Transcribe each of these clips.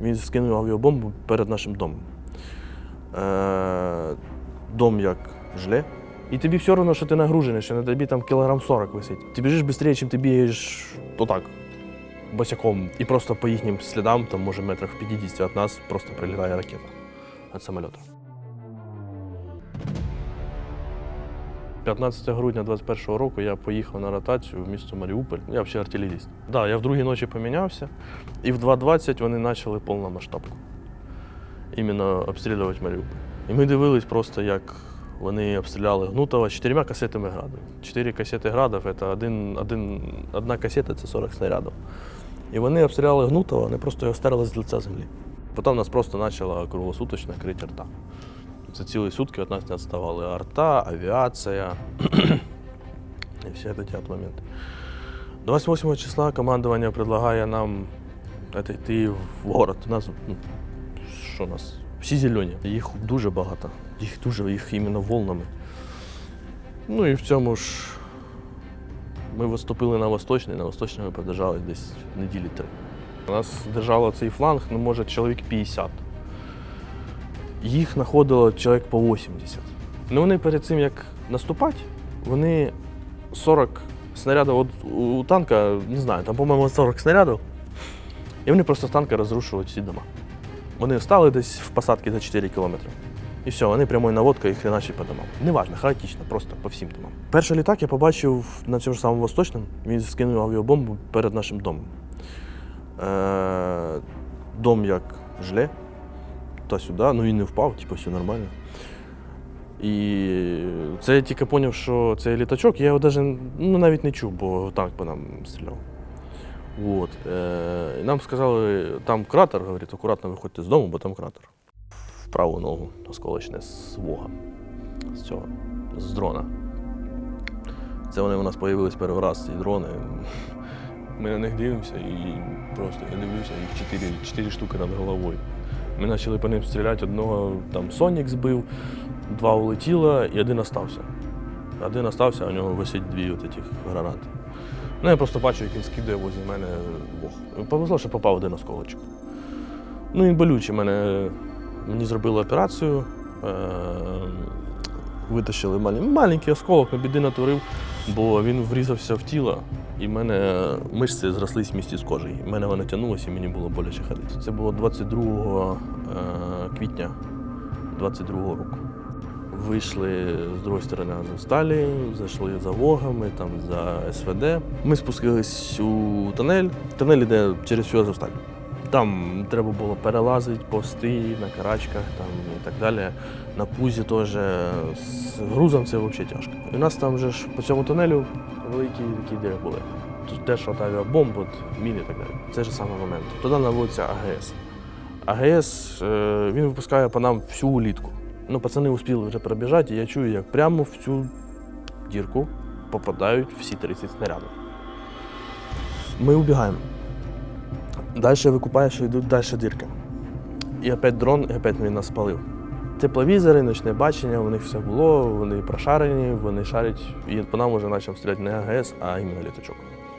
Він скинув авіабомбу перед нашим домом. Е, дом як жле. І тобі все одно, що ти нагружений, що на тобі там кілограм 40 висить. Ти біжиш швидше, ніж ти бігаєш отак, босяком. І просто по їхнім слідам, там може метрах в 50 від нас, просто прилітає ракета від самольоту. 15 грудня 21 року я поїхав на ротацію в місто Маріуполь. Я взагалі артилеріст. Да, я в другій ночі помінявся, і в 2.20 вони почали повномасштабку. Іменно обстрілювати Маріуполь. І ми дивились просто, як вони обстріляли Гнутова чотирма касетами граду. Чотири касети градів це один, один, одна касета це 40 снарядів. І вони обстріляли Гнутова, вони просто його стерли з лиця землі. Потім нас просто почала круглосуточно крити арта. Це цілі сутки від нас не відставали арта, авіація і всі ці от моменти. 28 числа командування предлагає нам йти в город. У нас, ну, що у нас? Всі зелені. Їх дуже багато. Їх дуже, їх іменно волнами. Ну і в цьому ж ми виступили на Восточний, на Восточний ми продержали десь неділі три. У нас держало цей фланг, ну, може, чоловік 50. Їх знаходило чоловік по 80. Ну вони перед цим як наступати, вони 40 снарядів от у танка, не знаю, там, по-моєму, 40 снарядів. І вони просто з танка розрушують всі дома. Вони стали десь в посадці за 4 кілометри. І все, вони прямою наводкою і хреначать по домам. Неважно, хаотично, просто по всім домам. Перший літак я побачив на цьому ж самому Восточному. Він скинув авіабомбу перед нашим домом. Е, дом як жле, та сюди, ну він не впав, типу, все нормально. І це я тільки зрозумів, що це літачок, я його даже, ну, навіть не чув, бо танк по нам стріляв. Вот. Е, і нам сказали, там кратер, говорить, акуратно виходьте з дому, бо там кратер. В праву ногу осколочне з вога. З цього, з дрона. Це вони у нас з'явились перший раз, ці дрони. Ми на них дивимося і просто я дивлюся, їх чотири, чотири штуки над головою. Ми почали по ним стріляти, одного там Сонік збив, два улетіло і один остався. Один остався, а у нього висить дві от гранати. Ну, я просто бачу, як він скидає возле мене вог. Повезло, що попав один осколочок. Ну, він болючий. Мене, мені зробили операцію, е- витащили малень- маленький осколок, біди натворив, бо він врізався в тіло, і в мене мишці зрослись в місті з кожею. В мене воно тягнулося, і мені було боляче ходити. Це було 22 е- квітня 22 року. Вийшли з другої сторони Азовсталі, зайшли за Вогами, там за СВД. Ми спустились у тунель. Тунель йде через всю Азовсталь. Там треба було перелазити пости на карачках там, і так далі. На пузі теж з грузом це взагалі тяжко. І у нас там вже ж по цьому тунелю великі такі дири були. Тут теж от авіабомб, от, міни і так далі. Це ж самий момент. Туди наводиться АГС. АГС е, він випускає по нам всю улітку. Ну, пацани успіли вже пробіжати, і я чую, як прямо в цю дірку попадають всі 30 снарядів. Ми убігаємо. Далі викупаєш, і йдуть далі дірки. І опять дрон, і опять він нас спалив. Тепловізори, ночне бачення, у них все було, вони прошарені, вони шарять. І по нам вже почав стріляти не АГС, а іменно літачок.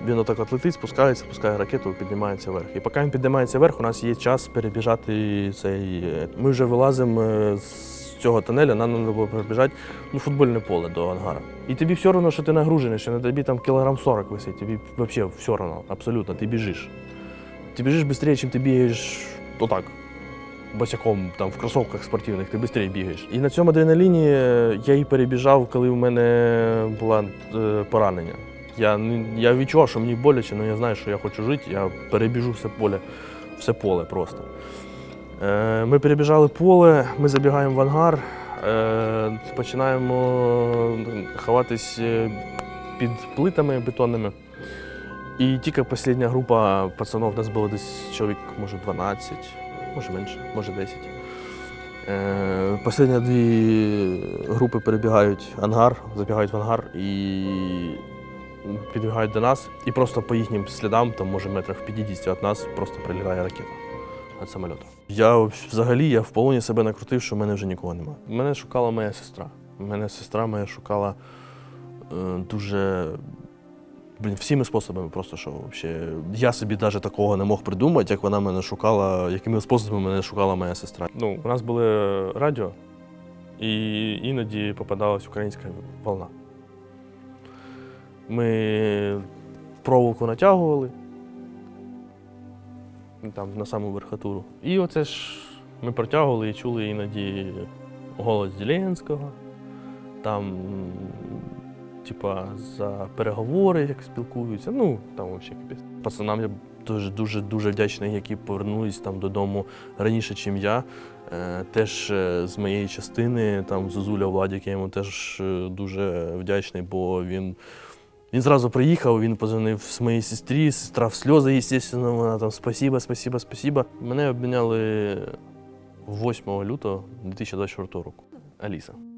Він отак от летить, спускається, пускає ракету, піднімається вверх. І поки він піднімається вверх, у нас є час перебіжати цей. е, Ми вже вилазимо е, з цього тунеля, нам треба було перебіжати ну, футбольне поле до ангара. І тобі все одно, що ти нагружений, що на тобі там кілограм 40 висить, тобі взагалі все одно, абсолютно, ти біжиш. Ти біжиш швидше, ніж ти бігаєш отак. Босяком там в кросовках спортивних, ти швидше бігаєш. І на цьому адреналіні е, я і перебіжав, коли в мене було е, поранення. Я, я відчував, що мені боляче, але я знаю, що я хочу жити, я перебіжу все поле, все поле просто. Е, Ми перебіжали поле, ми забігаємо в ангар, е, починаємо ховатись е, під плитами бетонними. І тільки остання група пацанів, нас було десь чоловік, може, 12, може менше, може 10. Е, Останні дві групи перебігають ангар, забігають в ангар і підбігають до нас. І просто по їхнім слідам, там, може, метрах 50 від нас, просто прилітає ракета від самольоту. Я взагалі я в полоні себе накрутив, що в мене вже нікого немає. Мене шукала моя сестра. Мене сестра моя шукала е, дуже Блін, всіми способами просто що вообще. Я собі навіть такого не мог придумати, як вона мене шукала, якими способами мене шукала моя сестра. Ну, у нас були радіо, і іноді попадалась українська волна. Ми проволоку натягували там на саму верхотуру. І оце ж ми протягували і чули іноді голос Зеленського. Там, типа, за переговори, як спілкуються. Ну, там взагалі капець. Пацанам я дуже дуже дуже вдячний, які повернулись там додому раніше, ніж я. Е, Теж е, з моєї частини, там Зозуля Владік, я йому теж е, дуже вдячний, бо він. Він зразу приїхав, він позвонив з моїй сестрі, сестра в сльози, звісно, вона там спасіба, спасіба, спасіба. Мене обміняли 8 лютого 2024 року. Аліса.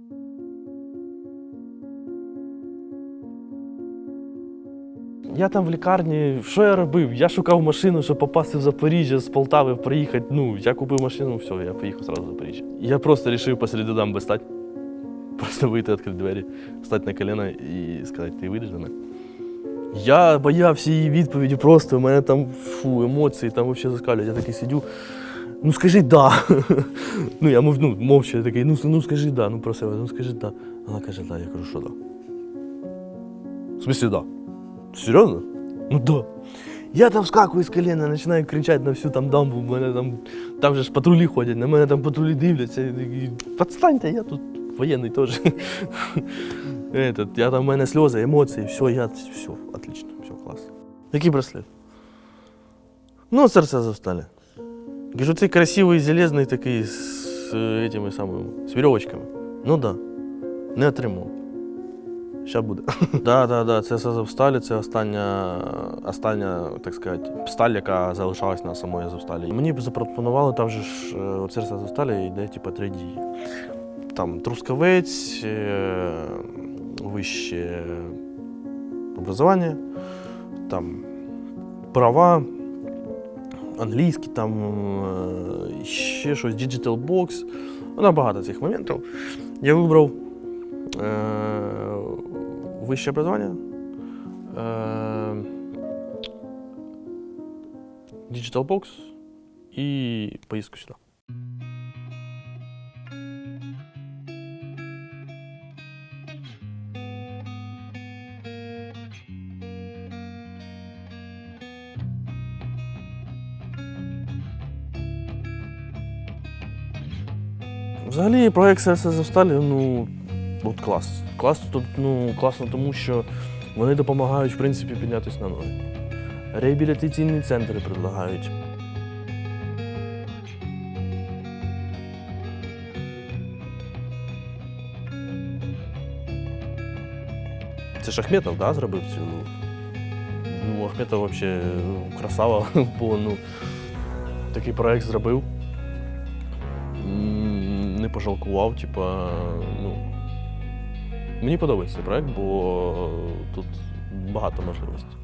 Я там в лікарні, що я робив? Я шукав машину, щоб попасти в Запоріжжя з Полтави, приїхати. Ну, я купив машину, все, я поїхав зразу в Запоріжжя. Я просто вирішив посеред дамби стати. Просто вийти, відкрити двері, стати на коліна і сказати, ти вийдеш до мене. Я боявся її відповіді просто, у мене там фу, емоції там взагалі заскалюють. Я такий сидю. Ну скажи да. ну я мов, ну, мовча такий, ну, ну скажи да, ну про себе, ну скажи да. Вона каже, да, я кажу, що да. В смысле, да. Серйозно? Ну да. Я там скакую з коліна, починаю кричати на всю там дамбу, в мене там, там же ж патрулі ходять, на мене там патрулі дивляться. Подстаньте, я тут воєнний теж. Я там в мене сльози, емоції, все, я все, отлично, все, клас. Який браслет? Ну, серця застали. Кажу, цей красивий, железний такий з е, этими самими, з вірьовочками. Ну да. Не отримав. Ща буде. да, да, да, це Азовсталі, це остання, остання, так сказати, сталь, яка залишалась на самої Азовсталі. Мені б запропонували, там же ж е, серце Азовсталі йде типу, три дії. Там Трускавець, е, вище образування, там права, англійський, там е, ще щось, Digital Box. Ну, багато цих моментів. Я вибрав е, вище образування. Е, Digital Box і поїздку сюди. Взагалі, проект серце Завсталі, ну, от клас. Клас, тут, ну, класно, тому що вони допомагають, в принципі, піднятися на ноги. Реабілітаційні центри предлагають. Це ж Ахметов, да, зробив цю. Ну, Ахметов взагалі ну, красава, бо ну, такий проект зробив. Не пожалкував, типа, ну. Мені подобається проект, бо тут багато можливостей.